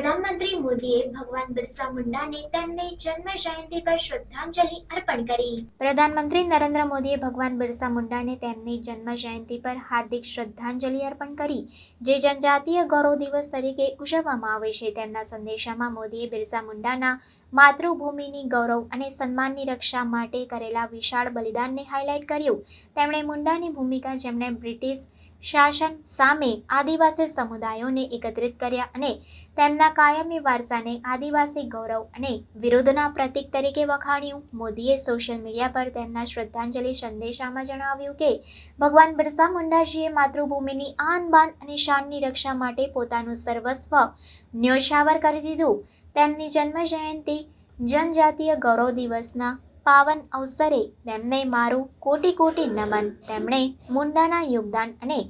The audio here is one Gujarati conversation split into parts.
પ્રધાનમંત્રી મોદીએ ભગવાન બિરસા મુંડાને તેમની જન્મ જયંતિ પર શ્રદ્ધાંજલિ અર્પણ કરી. પ્રધાનમંત્રી નરેન્દ્ર મોદીએ ભગવાન બિરસા મુંડાને તેમની જન્મ જયંતિ પર હાર્દિક શ્રદ્ધાંજલિ અર્પણ કરી. જે જનજાતીય ગૌરવ દિવસ તરીકે ઉજવવામાં આવે છે. તેમના સંદેશામાં મોદીએ બિરસા મુંડાના માતૃભૂમિની ગૌરવ અને સન્માનની રક્ષા માટે કરેલા વિશાળ બલિદાનને હાઇલાઇટ કર્યું. તેમણે મુંડાની ભૂમિકા જેમણે બ્રિટિશ શાસન સામે આદિવાસી સમુદાયોને એકત્રિત કર્યા અને તેમના કાયમી વારસાને આદિવાસી ગૌરવ અને વિરોધના પ્રતીક તરીકે વખાણ્યું. મોદીએ સોશિયલ મીડિયા પર તેમના શ્રદ્ધાંજલિ સંદેશામાં જણાવ્યું કે, ભગવાન બિરસા મુંડાજીએ માતૃભૂમિની આન બાન અને શાનની રક્ષા માટે પોતાનું સર્વસ્વ ન્યોછાવર કરી દીધું. તેમની જન્મ જયંતિ જનજાતીય ગૌરવ દિવસના પાવન અવસરે તેમને મારું કોટી કોટી નમન. તેમણે મુંડાના યોગદાન અને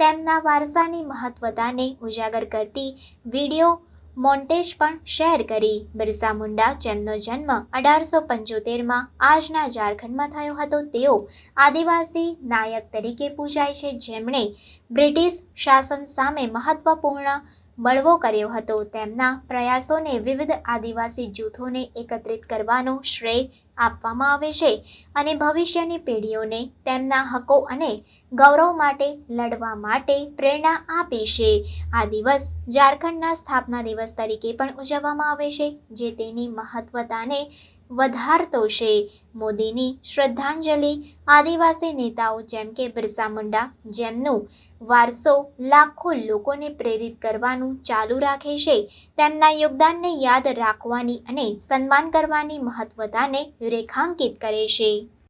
તેમના વારસાની મહત્વતાને ઉજાગર કરતી વીડિયો મોન્ટેજ પણ શેર કરી. બિરસા મુંડા, જેમનો જન્મ અઢારસો પંચોતેરમાં આજના ઝારખંડમાં થયો હતો, તેઓ આદિવાસી નાયક તરીકે પૂજાય છે. જેમણે બ્રિટિશ શાસન સામે મહત્વપૂર્ણ બળવો કર્યો હતો. તેમના પ્રયાસોને વિવિધ આદિવાસી જૂથોને એકત્રિત કરવાનો શ્રેય આપવામાં આવે છે અને ભવિષ્યની પેઢીઓને તેમના હકો અને ગૌરવ માટે લડવા માટે પ્રેરણા આપે છે. આ દિવસ ઝારખંડના સ્થાપના દિવસ તરીકે પણ ઉજવવામાં આવે છે, જે તેની મહત્વતાને વધારતો છે મોદીની શ્રદ્ધાંજલિ. આદિવાસી નેતાઓ જેમ કે બિરસા મુંડા જેમનું વારસો લાખો લોકોને પ્રેરિત કરવાનું ચાલુ રાખે છે. તેમના યોગદાનને યાદ રાખવાની અને સન્માન કરવાની મહત્વતાને રેખાંકિત કરે છે.